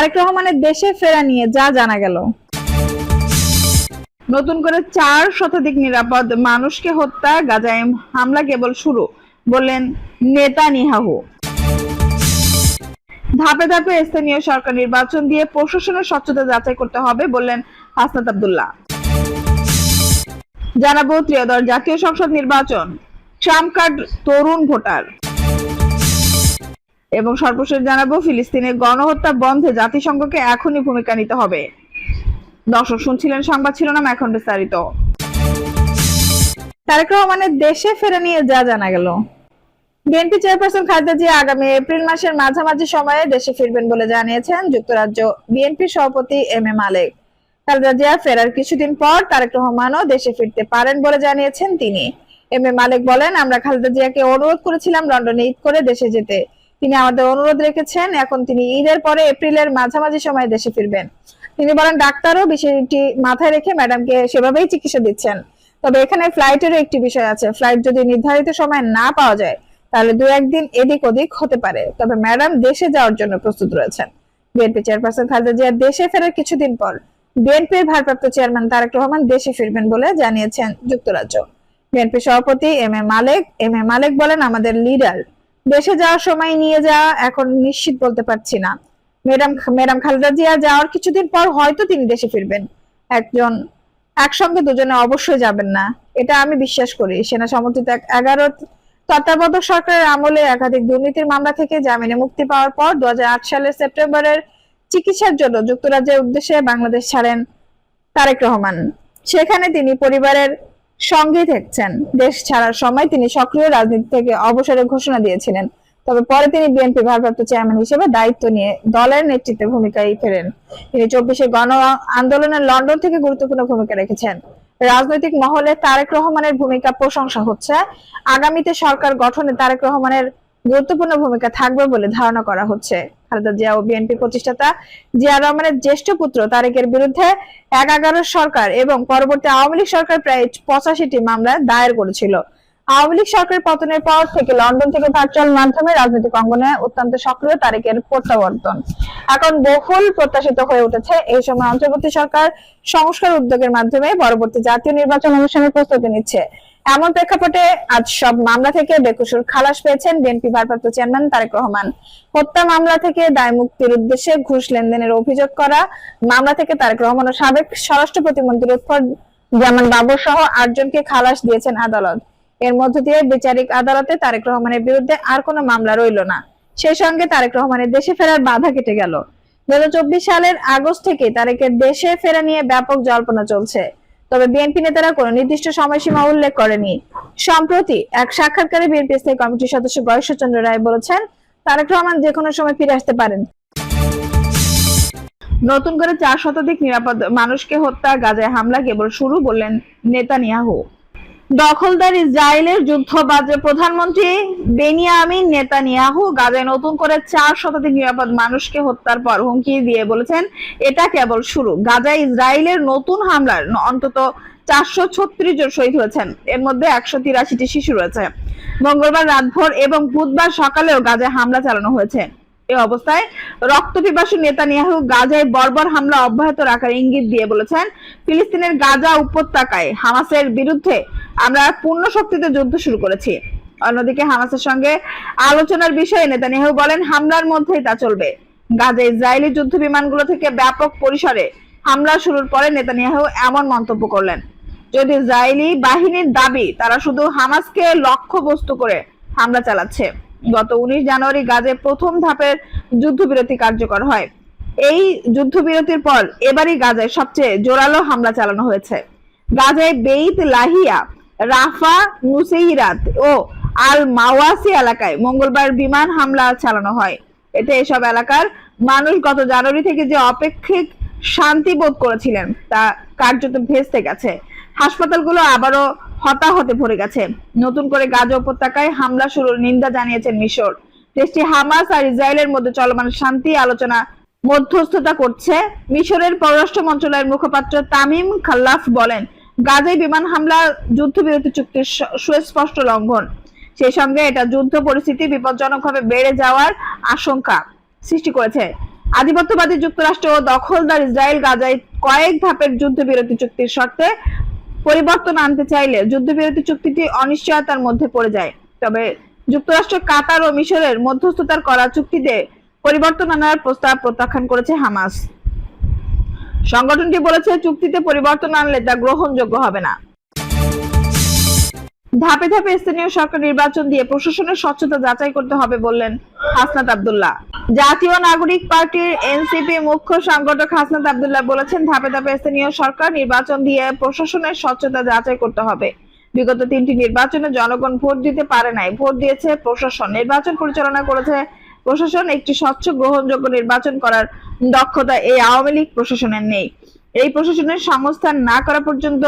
তারেক রহমানের দেশে ফেরা নিয়ে যা জানা গেল। নতুন করে চার শতাধিক নিরাপদ মানুষকে হত্যা, গাজায় হামলা কেবল শুরু, বললেন নেতানিয়াহু। ধাপে ধাপে স্থানীয় সরকার নির্বাচন দিয়ে প্রশাসনের স্বচ্ছতা যাচাই করতে হবে বললেন হাসনাত আব্দুল্লাহ। জানাব ত্রিয়দশ জাতীয় সংসদ নির্বাচন, ট্রাম্প কার্ড তরুণ ভোটার। এবং সর্বশেষ জানাব, ফিলিস্তিনের গণহত্যা বন্ধে জাতিসংঘকে এখনই ভূমিকা নিতে হবে। দর্শক, শুনছিলেন সংবাদ শিরোনাম, এখন বিস্তারিত। তারেক রহমানের দেশে ফেরা নিয়ে যা জানা গেল। বিএনপি চেয়ারপারসন খালেদা জিয়া আগামী এপ্রিল মাসের মাঝামাঝি সময়ে দেশে ফিরবেন বলে জানিয়েছেন যুক্তরাজ্য বিএনপি সভাপতি এম এ মালেক। খালেদা জিয়া ফেরার কিছুদিন পর তারেক রহমানও দেশে ফিরতে পারেন বলে জানিয়েছেন তিনি। এম এ মালেক বলেন, আমরা খালেদা জিয়াকে অনুরোধ করেছিলাম লন্ডনে ঈদ করে দেশে যেতে। তিনি আমাদের অনুরোধ রেখেছেন, এখন তিনি ঈদের পরে এপ্রিলের মাঝামাঝি সময় দেশে ফিরবেন। তিনি বলেন, ডাক্তারও বিষয়টি মাথায় রেখে ম্যাডামকে সেভাবেই চিকিৎসা দিচ্ছেন। তবে এখানে ফ্লাইটেরও একটি বিষয় আছে। ফ্লাইট যদি নির্ধারিত সময় না পাওয়া যায়, তাহলে দু একদিন এদিক ওদিক হতে পারে। তবে ম্যাডাম দেশে যাওয়ার জন্য প্রস্তুত রয়েছেন। বিএনপি চেয়ারপারসন খালেদা জিয়া দেশে ফেরার কিছুদিন পর বিএনপির ভারপ্রাপ্ত চেয়ারম্যান তারেক রহমান দেশে ফিরবেন বলে জানিয়েছেন যুক্তরাজ্য। বিএনপি সভাপতি M A Malek, M A মালেক বলেন, আমাদের লিডার দেশে যাওয়ার সময় নিয়ে যাওয়া এখন নিশ্চিত বলতে পারছি না। ম্যাডাম ম্যাডাম খালেদা জিয়া যাওয়ার কিছুদিন পর হয়তো তিনি দেশে ফিরবেন। একজন, একসঙ্গে দুজনে অবশ্যই যাবেন না। এটা আমি বিশ্বাস করি। সেনা সমর্থিত এগারো তত্ত্বাবধায়ক সরকারের আমলে একাধিক দুর্নীতির মামলা থেকে জামিনে মুক্তি পাওয়ার পর দু হাজার আট সালের সেপ্টেম্বরের চিকিৎসার জন্য যুক্তরাজ্যের উদ্দেশ্যে বাংলাদেশ ছাড়েন তারেক রহমান। সেখানে তিনি পরিবারের সঙ্গেই থাকছেন। দেশ ছাড়ার সময় তিনি সক্রিয় রাজনীতি থেকে অবসরের ঘোষণা দিয়েছিলেন। তবে পরে তিনি বিএনপি ভারপ্রাপ্ত চেয়ারম্যান হিসেবে দায়িত্ব নিয়ে দলের নেতৃত্বে ভূমিকায় ফেরেন। তিনি চব্বিশে গণ আন্দোলনে লন্ডন থেকে গুরুত্বপূর্ণ ভূমিকা রেখেছেন। রাজনৈতিক মহলে তারেক রহমানের ভূমিকা প্রশংসা হচ্ছে। আগামীতে সরকার গঠনে তারেক রহমানের গুরুত্বপূর্ণ ভূমিকা থাকবে বলে ধারণা করা হচ্ছে। খালেদা জিয়া ও বিএনপি প্রতিষ্ঠাতা জিয়া রহমানের জ্যেষ্ঠ পুত্র তারেকের বিরুদ্ধে এক এগারো সরকার এবং পরবর্তী আওয়ামী লীগ সরকার প্রায় পঁচাশিটি মামলা দায়ের করেছিল। আওয়ামী লীগ সরকারের পতনের পর থেকে লন্ডন থেকে ভার্চুয়াল মাধ্যমে রাজনৈতিক অঙ্গনে অত্যন্ত সক্রিয় তারেকের প্রত্যাবর্তন। এখন বহুল প্রত্যাশিত হয়ে উঠেছে এই সময় অন্তর্বর্তী সরকার সংস্কার উদ্যোগের মাধ্যমে পরবর্তী জাতীয় নির্বাচন অনুষ্ঠানের প্রস্তুতি নিচ্ছে। এমন প্রেক্ষাপটে আজ সব মামলা থেকে বেকসুর খালাস পেয়েছেন বিএনপি ভারপ্রাপ্ত চেয়ারম্যান তারেক রহমান। হত্যা মামলা থেকে দায় মুক্তির উদ্দেশ্যে ঘুষ লেনদেনের অভিযোগ করা, মামলা থেকে তারেক রহমান ও সাবেক স্বরাষ্ট্র প্রতিমন্ত্রী উৎপর জামান বাবু সহ আটজনকে খালাস দিয়েছেন আদালত। এর মধ্য দিয়ে বিচারিক আদালতে তারেক রহমানের বিরুদ্ধে আর কোনো মামলা রইল না। সেই সঙ্গে তারেক রহমানের দেশে ফেরার বাধা কেটে গেল। দু সালের আগস্ট থেকে তারেকের দেশে ফেরা নিয়ে ব্যাপক জল্পনা চলছে। তবে বিএনপি নেতারা কোনো নির্দিষ্ট সময়সীমা উল্লেখ করেনি। সম্প্রতি এক সাক্ষাৎকারে বিএনপি স্থায়ী কমিটির সদস্য গয়েশ্বরচন্দ্র রায় বলেছেন, তারেক রহমান যে কোনো সময় ফিরে আসতে পারেন। নতুন করে চার শতাধিক নিরাপদ মানুষকে হত্যা, গাজায় হামলা কেবল শুরু বললেন নেতানিয়াহু। দখলদার ইসরায়েলের যুদ্ধবাজে প্রধানমন্ত্রী বেনিয়ামিন নেতানিয়াহু গাজায় নতুন করে চার শতাধিক নিরাপদ মানুষকে হত্যার পর হুমকি দিয়ে বলেছেন, এটা কেবল শুরু। গাজায় ইসরায়েলের নতুন হামলার অন্তত চারশো ছত্রিশ জন শহীদ হয়েছেন। এর মধ্যে একশো তিরাশিটি শিশু রয়েছে। মঙ্গলবার রাতভর এবং বুধবার সকালেও গাজায় হামলা চালানো হয়েছে। এ অবস্থায় রক্তপিপাসু নেতানিয়াহু গাজায় বর্বর হামলা অব্যাহত রাখার ইঙ্গিত দিয়ে বলেছেন, ফিলিস্তিনের গাজা উপত্যকায় হামাসের বিরুদ্ধে আমরা পূর্ণ শক্তিতে যুদ্ধ শুরু করেছি। অন্যদিকে হামাসের সঙ্গে আলোচনার বিষয়ে নেতানিয়াহু বলেন, হামলার মধ্যেই তা চলবে। গাজা ইসরায়েলি যুদ্ধ বিমানগুলো থেকে ব্যাপক পরিসরে হামলা শুরুর পরে নেতানিয়াহু এমন মন্তব্য করলেন, যদি ইসরায়েলি বাহিনীর দাবি তারা শুধু হামাসকে লক্ষ্যবস্তু করে হামলা চালাচ্ছে গত উনিশ জানুয়ারি গাজে প্রথম ধাপের যুদ্ধবিরতি কার্যকর হয়। এই যুদ্ধবিরতির পর এবারই গাজায় সবচেয়ে জোরালো হামলা চালানো হয়েছে। গাজায় বেইত লাহিয়া, রাফা, নুসেইরাত ও আল মাওয়াসি এলাকায় মঙ্গলবার বিমান হামলা চালানো হয়। এতে এসব এলাকার মানুষ গত জানুয়ারি থেকে যে অপেক্ষিক শান্তি বোধ করেছিলেন, তা কার্যত ভেস্তে গেছে। হাসপাতালগুলো আবারও হতাহতে ভরে গেছে। নতুন করে গাজা উপত্যকায় হামলা শুরুর নিন্দা জানিয়েছেন মিশর। দেশটি হামাস আর ইসরায়েলের মধ্যে চলমান শান্তি আলোচনা মধ্যস্থতা করছে। মিশরের পররাষ্ট্র মন্ত্রণালয়ের মুখপাত্র তামিম খাল্লাফ বলেন, গাজায় বিমান হামলা, যুদ্ধবিরতি চুক্তির সুস্পষ্ট লঙ্ঘন। সেই সঙ্গে এটা যুদ্ধ পরিস্থিতি বিপজ্জনকভাবে বেড়ে যাওয়ার আশঙ্কা সৃষ্টি করেছে। আধিপত্যবাদী যুক্তরাষ্ট্র ও দখলদার ইসরায়েল গাজায় কয়েক ধাপের যুদ্ধবিরতি চুক্তির শর্তে পরিবর্তন আনতে চাইলে যুদ্ধবিরতি চুক্তিটি অনিশ্চয়তার মধ্যে পড়ে যায়। তবে যুক্তরাষ্ট্র, কাতার ও মিশরের মধ্যস্থতার করা চুক্তিতে পরিবর্তন আনার প্রস্তাব প্রত্যাখ্যান করেছে হামাস। সংগঠনটি বলেছে, চুক্তিতে পরিবর্তন আনলে তা গ্রহণযোগ্য হবে না। ধাপে ধাপে স্থানীয় সরকার নির্বাচন দিয়ে প্রশাসনের স্বচ্ছতা যাচাই করতে হবে বললেন হাসনাত আব্দুল্লাহ। জাতীয় নাগরিক পার্টির এনসিপি মুখ্য সংগঠক হাসনাত আব্দুল্লাহ বলেছেন, ধাপে ধাপে স্থানীয় সরকার নির্বাচন দিয়ে প্রশাসনের স্বচ্ছতা যাচাই করতে হবে। বিগত তিনটি নির্বাচনে জনগণ ভোট দিতে পারে নাই, ভোট দিয়েছে প্রশাসন। নির্বাচন পরিচালনা করেছে প্রশাসন, একটি স্বচ্ছ গ্রহণযোগ্য নির্বাচন করার দক্ষতা এই আওয়ামী লীগ প্রশাসনের নেই। এই প্রশাসনের সংস্থান না করা পর্যন্ত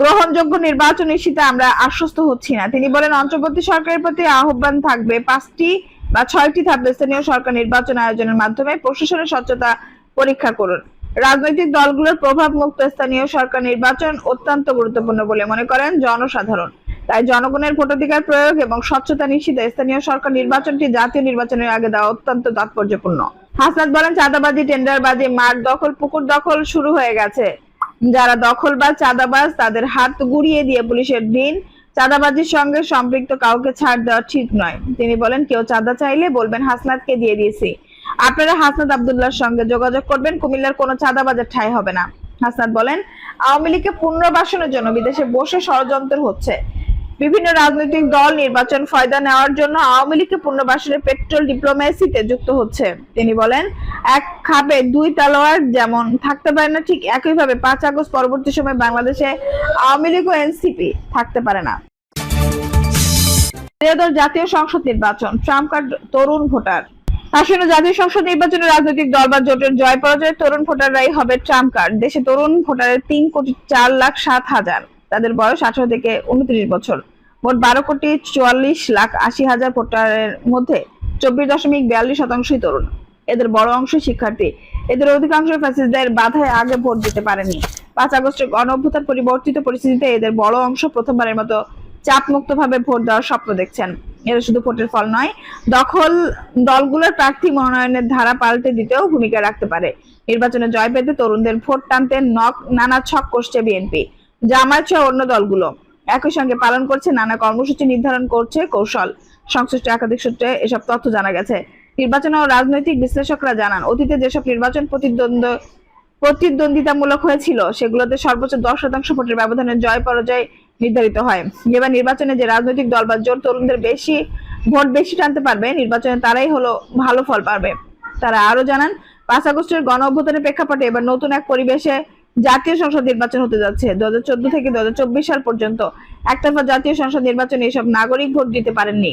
গ্রহণযোগ্য নির্বাচন নিশ্চিতে আমরা আশ্বস্ত হচ্ছি না। তিনি বলেন, অন্তর্বর্তী সরকারের প্রতি আহ্বান থাকবে পাঁচটি বা ছয়টি ধাপে স্থানীয় সরকার নির্বাচন আয়োজনের মাধ্যমে প্রশাসনের স্বচ্ছতা পরীক্ষা করুন। রাজনৈতিক দলগুলোর প্রভাব মুক্ত স্থানীয় সরকার নির্বাচন অত্যন্ত গুরুত্বপূর্ণ বলে মনে করেন জনসাধারণ। তাই জনগণের ভোটাধিকার প্রয়োগ এবং স্বচ্ছতা নিশ্চিতে স্থানীয় সরকার নির্বাচনটি জাতীয় নির্বাচনের আগে দেওয়া অত্যন্ত তাৎপর্যপূর্ণ। হাসনাত বলেন, চাঁদাবাজি, টেন্ডারবাজি, মাঠ দখল, পুকুর দখল শুরু হয়ে গেছে। যারা দখল বা চাঁদাবাজ, তাদের হাত গুড়িয়ে দিয়ে পুলিশের দিন চাঁদাবাজির সঙ্গে সম্পৃক্ত কাউকে ছাড় দেওয়া ঠিক নয়। তিনি বলেন, কেউ চাঁদা চাইলে বলবেন, হাসনাতকে দিয়ে দিয়েছি। আপনারা হাসনাত আব্দুল্লাহর সঙ্গে যোগাযোগ করবেন, কুমিল্লার কোনো চাঁদাবাজের ঠাঁই হবে না। হাসনাত বলেন, আওয়ামী লীগকে পুনর্বাসনের জন্য বিদেশে বসে ষড়যন্ত্র হচ্ছে। বিভিন্ন রাজনৈতিক দল নির্বাচন ফয়দা নেওয়ার জন্য আওয়ামী লীগকে পুনর্বাসনের পেট্রোল ডিপ্লোমেসিতে যুক্ত হচ্ছে। তিনি বলেন, এক খাবে দুই তালোয়ার যেমন থাকতে পারে না, ঠিক একইভাবে পাঁচ আগস্ট পরবর্তী সময় বাংলাদেশে আওয়ামী লীগ ও এনসিপি থাকতে পারে না। ত্রয়োদশ জাতীয় সংসদ নির্বাচন, ট্রাম্প কার্ড তরুণ ভোটার। আসন্ন জাতীয় সংসদ নির্বাচনে রাজনৈতিক দল বা জোটের জয় পরাজয় তরুণ ভোটাররাই হবে ট্রাম্প কার্ড। দেশে তরুণ ভোটারের তিন কোটি চার লাখ সাত হাজার। তাদের বয়স আঠারো থেকে উনত্রিশ বছর। মোট বারো কোটি চুয়াল্লিশ লাখ আশি হাজার ভোটারের মধ্যে চব্বিশ দশমিক বিয়াল্লিশ শতাংশই তরুণ। এদের বড় অংশ শিক্ষার্থী। এদের অধিকাংশ ফ্যাসিস্টদের বাধায় আগে ভোট দিতে পারেনি পাঁচ আগস্টের গণ পরিবর্তিত পরিস্থিতিতে এদের বড় অংশ প্রথমবারের মতো চাপ মুক্ত ভাবে ভোট দেওয়ার স্বপ্ন দেখছেন। এরা শুধু ভোটের ফল নয়, দখল দলগুলোর প্রার্থী মনোনয়নের ধারা পাল্টে দিতেও ভূমিকা রাখতে পারে। নির্বাচনে জয় পেতে তরুণদের ভোট টানতে নক নানা ছক করছে বিএনপি। জামায়াত সহ অন্য দলগুলো। একই সঙ্গে পালন করছে নানা কর্মসূচি নির্ধারণ করছে কৌশল। সংশ্লিষ্ট একাধিক সূত্রে এসব তথ্য জানা গেছে। নির্বাচন ও রাজনৈতিক বিশ্লেষকরা জানান, অতীতে যেসব নির্বাচন প্রতিদ্বন্দ্ব প্রতিদ্বন্দ্বিতামূলক হয়েছিল, সেগুলোতে সর্বোচ্চ দশ শতাংশ ভোটের ব্যবধানে জয় পরাজয় নির্ধারিত হয়। এবার নির্বাচনে যে রাজনৈতিক দল বা জোট তরুণদের বেশি ভোট বেশি টানতে পারবে, নির্বাচনে তারাই হলো ভালো ফল পাবে। তারা আরও জানান, পাঁচ আগস্টের গণ অভ্যুত্থানের প্রেক্ষাপটে এবার নতুন এক পরিবেশে জাতীয় সংসদ নির্বাচন হতে যাচ্ছে। দু হাজার চোদ্দ থেকে দু হাজার চব্বিশ সাল পর্যন্ত একতরফা জাতীয় সংসদ নির্বাচনে এসব নাগরিক ভোট দিতে পারেননি।